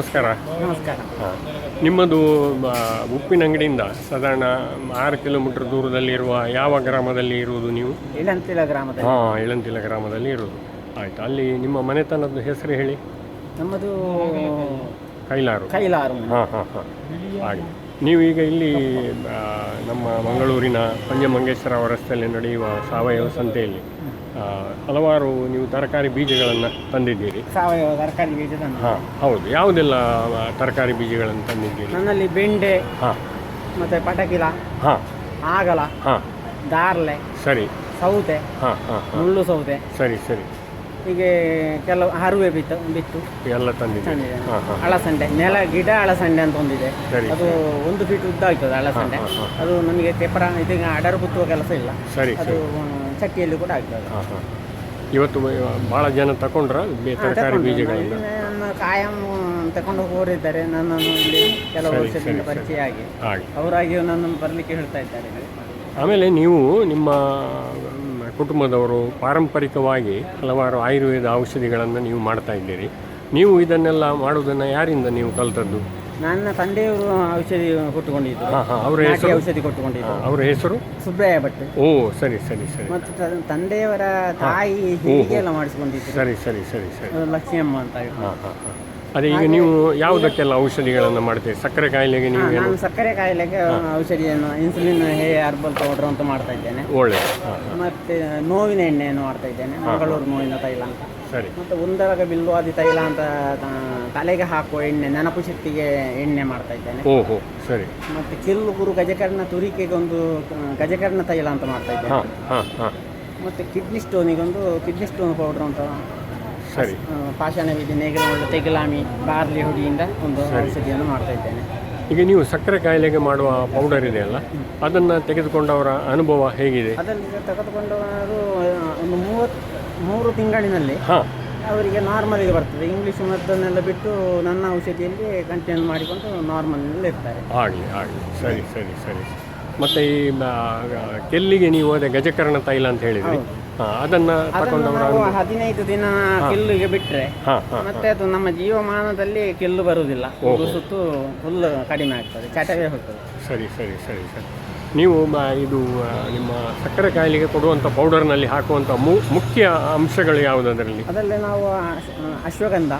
ನಮಸ್ಕಾರ. ನಮಸ್ಕಾರ. ಹಾಂ. ನಿಮ್ಮದು ಉಪ್ಪಿನ ಅಂಗಡಿಯಿಂದ ಸಾಧಾರಣ ಆರು ಕಿಲೋಮೀಟರ್ ದೂರದಲ್ಲಿರುವ ಯಾವ ಗ್ರಾಮದಲ್ಲಿ ಇರುವುದು ನೀವು? ಇಳಂತಿಲ ಗ್ರಾಮದಲ್ಲಿ. ಹಾಂ ಇಳಂತಿಲ ಗ್ರಾಮದಲ್ಲಿ ಇರುವುದು. ಆಯ್ತು ಅಲ್ಲಿ ನಿಮ್ಮ ಮನೆತನದ ಹೆಸರು ಹೇಳಿ. ನಮ್ಮದು ಕೈಲಾರು. ಕೈಲಾರು. ಹಾಂ ಹಾಂ ಹಾಂ. ಹಾಗೆ. ನೀವು ಈಗ ಇಲ್ಲಿ ನಮ್ಮ ಮಂಗಳೂರಿನ ಪಂಜಮಂಗೇಶ್ವರ ರಸ್ತೆಯಲ್ಲಿ ನಡೆಯುವ ಸಾವಯವ ಸಂತೆಯಲ್ಲಿ. ಹಲವಾರು ನೀವು ತರಕಾರಿ ಬೀಜಗಳನ್ನು ತಂದಿದ್ದೀರಿ. ಸಾವಯವ ತರಕಾರಿ ಬೀಜ ತಂದು. ಹಾಂ ಹೌದು. ಯಾವುದೆಲ್ಲ ತರಕಾರಿ ಬೀಜಗಳನ್ನು ತಂದಿದ್ದೀರಿ? ನನ್ನಲ್ಲಿ ಬೆಂಡೆ ಹಾಂ. ಮತ್ತೆ ಪಟಕಿಲ ಹಾಂ. ಆಗಲ ಹಾಂ. ದಾರ್ಲೆ ಸರಿ. ಸೌತೆ ಹಾಂ ಹಾಂ ಮುಳ್ಳು ಸೌತೆ. ಸರಿ ಸರಿ. ಹೀಗೆ ಕೆಲವು ಹರುವೆ ಬಿತ್ತು ಬಿತ್ತು. ಎಲ್ಲ ತಂದಿದೆ ಅಳಸಂಡೆ ನೆಲ ಗಿಡ ಅಳಸಂಡೆ ಅಂತ ಒಂದಿದೆ. ಅದು ಒಂದು ಫೀಟ್ ಉದ್ದ ಆಗ್ತದೆ ಅಳಸಂಡೆ. ಅದು ನಮಗೆ ಪೇಪರ್ ಇದೀಗ ಅಡರು ಕುತ್ತುವ ಕೆಲಸ ಇಲ್ಲ. ಸರಿ ಅದು ಚಟ್ಟಿಯಲ್ಲಿ ಕೂಡ ಆಗ್ತದೆ. ಹಾಂ ಹಾಂ. ಇವತ್ತು ಭಾಳ ಜನ ತಗೊಂಡ್ರ ತರಕಾರಿ ಬೀಜಗಳನ್ನು? ಕಾಯಂ ತಗೊಂಡು ಹೋಗೋರಿದ್ದಾರೆ ನನ್ನನ್ನು ಇಲ್ಲಿ ಕೆಲವು ವರ್ಷದಿಂದ ಪರಿಚಯ ಆಗಿ. ಅವರಾಗಿ ನನ್ನನ್ನು ಬರಲಿಕ್ಕೆ ಹೇಳ್ತಾ ಇದ್ದಾರೆ. ಆಮೇಲೆ ನೀವು ನಿಮ್ಮ ಕುಟುಂಬದವರು ಪಾರಂಪರಿಕವಾಗಿ ಹಲವಾರು ಆಯುರ್ವೇದ ಔಷಧಿಗಳನ್ನು ನೀವು ಮಾಡ್ತಾ ಇದ್ದೀರಿ. ನೀವು ಇದನ್ನೆಲ್ಲ ಮಾಡುವುದನ್ನು ಯಾರಿಂದ ನೀವು ಕಲ್ತದ್ದು? ನನ್ನ ತಂದೆಯವರು ಔಷಧಿ ಕೊಟ್ಟುಕೊಂಡಿದ್ರು. ಹಾಂ ಹಾಂ ಅವರ ನಾಟಿ ಹೆಸರು? ಔಷಧಿ ಕೊಟ್ಟುಕೊಂಡಿದ್ರು. ಅವರ ಹೆಸರು? ಸುಬ್ರಯ್ಯ ಭಟ್. ಓ ಸರಿ ಸರಿ ಸರಿ. ಮತ್ತು ತ- ತಂದೆಯವರ ತಾಯಿ ಹೀಗೆಲ್ಲ ಎಲ್ಲ ಮಾಡಿಸ್ಕೊಂಡಿದ್ರು. ಸರಿ ಸರಿ ಸರಿ ಸರಿ. ಲಕ್ಷ್ಮಿ ಅಮ್ಮ ಅಂತ ಹೇಳಿ ಹಾಂ ಹಾಂ ಹಾಂ. ಅದೇ ಈಗ ನೀವು ಯಾವುದಕ್ಕೆಲ್ಲ ಔಷಧಿಗಳನ್ನು ಮಾಡ್ತೀವಿ ಸಕ್ಕರೆ ಕಾಯಿಲೆಗೆ ನೀವು ಏನು ನಾನು ಸಕ್ಕರೆ ಕಾಯಿಲೆಗೆ ಔಷಧಿಯನ್ನು ಇನ್ಸುಲಿನ್ ಹೇ ಹರ್ಬಲ್ ಪೌಡರ್ ಅಂತ ಮಾಡ್ತಾ ಇದ್ದೇನೆ. ಹಾಂ ಮತ್ತೆ ನೋವಿನ ಎಣ್ಣೆಯನ್ನು ಮಾಡ್ತಾ ಇದ್ದೇನೆ ಮಂಗಳೂರು ನೋವಿನ ತೈಲ ಅಂತ. ಸರಿ. ಮತ್ತು ಉಂದರಗ ಬಿಲ್ವಾದಿ ತೈಲ ಅಂತ ತಲೆಗೆ ಹಾಕುವ ಎಣ್ಣೆ ನೆನಪು ಶಕ್ತಿಗೆ ಎಣ್ಣೆ ಮಾಡ್ತಾ ಇದ್ದೇನೆ. ಓಹೋ ಸರಿ. ಮತ್ತೆ ಕಿಲ್ಲು ಗುರು ಗಜಕರ್ಣ ತುರಿಕೆಗೆ ಒಂದು ಗಜಕರ್ಣ ತೈಲ ಅಂತ ಮಾಡ್ತಾ ಇದ್ದೇನೆ. ಮತ್ತು ಕಿಡ್ನಿ ಸ್ಟೋನಿಗೊಂದು ಕಿಡ್ನಿ ಸ್ಟೋನ್ ಪೌಡರ್ ಅಂತ ಸರಿ. ಆ, ಪಾಷಾಣ ವಿಧಿ ನೇಗಿಲುಳ್ಳ ತೆಗಿಲಾಮಿ ಬಾರ್ಲಿ ಹುಡಿಯಿಂದ ಒಂದು ಔಷಧಿಯನ್ನು ಮಾಡ್ತಾ ಇದ್ದೇನೆ. ಈಗ ನೀವು ಸಕ್ಕರೆ ಕಾಯಿಲೆಗೆ ಮಾಡುವ ಪೌಡರ್ ಇದೆಯಲ್ಲ ಅದನ್ನು ತೆಗೆದುಕೊಂಡವರ ಅನುಭವ ಹೇಗಿದೆ? ಅದನ್ನು ತೆಗೆದುಕೊಂಡವರು ಒಂದು ಮೂವತ್ತು ಮೂರು ತಿಂಗಳಿನಲ್ಲಿ ಅವರಿಗೆ ನಾರ್ಮಲಿಗೆ ಬರ್ತದೆ. ಇಂಗ್ಲೀಷ್ ಮದ್ದನ್ನೆಲ್ಲ ಬಿಟ್ಟು ನನ್ನ ಔಷಧಿಯಲ್ಲಿ ಕಂಟಿನ್ಯೂ ಮಾಡಿಕೊಂಡು ನಾರ್ಮಲ್ನಲ್ಲಿ ಇರ್ತಾರೆ. ಆಗಲಿ ಆಗಲಿ. ಸರಿ ಸರಿ ಸರಿ. ಮತ್ತು ಈ ಕೆಲ್ಲಿಗೆ ನೀವು ಅದೇ ಗಜಕರ್ಣ ತೈಲ ಅಂತ ಹೇಳಿದ್ರಿ? ಅದನ್ನು ನಾವು ಹದಿನೈದು ದಿನ ಕೆಲ್ಲಿಗೆ ಬಿಟ್ಟರೆ ಮತ್ತೆ ಅದು ನಮ್ಮ ಜೀವಮಾನದಲ್ಲಿ ಕೆಲ್ಲು ಬರುವುದಿಲ್ಲ. ಸುತ್ತು ಹುಲ್ಲು ಕಡಿಮೆ ಆಗ್ತದೆ ಚಟವೇ ಹೋಗ್ತದೆ. ಸರಿ ಸರಿ ಸರಿ ಸರಿ. ನೀವು ಇದು ನಿಮ್ಮ ಸಕ್ಕರೆ ಕಾಯಿಲೆಗೆ ಕೊಡುವಂಥ ಪೌಡರ್ನಲ್ಲಿ ಹಾಕುವಂಥ ಮುಖ್ಯ ಅಂಶಗಳು ಯಾವುದು ಅದರಲ್ಲಿ? ಅದರಲ್ಲಿ ನಾವು ಅಶ್ವಗಂಧ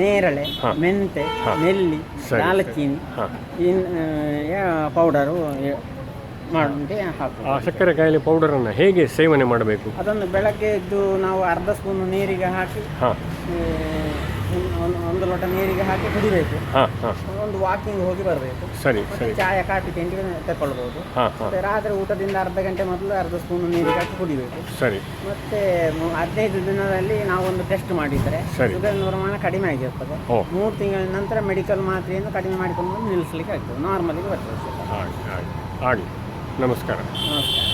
ನೇರಳೆ. ಮೆಂತೆ. ನೆಲ್ಲಿ ದಾಲ್ಚೀನಿ ಪೌಡರು ಮಾಡಿ ಹಾಕುದು ಆ ಸಕ್ಕರೆ ಕಾಯಿಲೆ ಪೌಡರನ್ನು ಹೇಗೆ ಸೇವನೆ ಮಾಡಬೇಕು? ಅದನ್ನು ಬೆಳಗ್ಗೆ ಎದ್ದು ನಾವು ಅರ್ಧ ಸ್ಪೂನ್ ನೀರಿಗೆ ಹಾಕಿ ಹಾಂ. ಒಂದು ಒಂದು ಲೋಟ ನೀರಿಗೆ ಹಾಕಿ ಕುಡಿಬೇಕು. ಹಾಂ ಹಾಂ. ಒಂದು ವಾಕಿಂಗ್ ಹೋಗಿ ಬರಬೇಕು. ಸರಿ ಮತ್ತೆ ಸರಿ. ಚಾಯ ಕಾಫಿ ತಿಂಡಿ ತಗೊಳ್ಬೋದು ಹಾಂ ಹಾಂ. ಮತ್ತೆ ರಾತ್ರಿ ಊಟದಿಂದ ಅರ್ಧ ಗಂಟೆ ಮೊದಲು ಅರ್ಧ ಸ್ಪೂನ್ ನೀರಿಗೆ ಹಾಕಿ ಕುಡಿಬೇಕು. ಸರಿ. ಮತ್ತೆ ಮು- ಹದಿನೈದು ದಿನದಲ್ಲಿ ನಾವು ಒಂದು ಟೆಸ್ಟ್ ಮಾಡಿದರೆ ಸರಿ. ಶುಗರ್ನ ಪ್ರಮಾಣ ಕಡಿಮೆ ಆಗಿರ್ತದೆ. ಓ. ಮೂರು ತಿಂಗಳ ನಂತರ ಮೆಡಿಕಲ್ ಮಾತ್ರೆಯನ್ನು ಕಡಿಮೆ ಮಾಡಿಕೊಂಡು ನಿಲ್ಲಿಸಲಿಕ್ಕೆ ನಿಲ್ಲಿಸ್ಲಿಕ್ಕೆ ಆಗ್ತದೆ. ನಾರ್ಮಲಿಗೆ ಬರ್ತದೆ. ಶುಗರ್. ಆಗಲಿ ನಮಸ್ಕಾರ ನಮಸ್ಕಾರ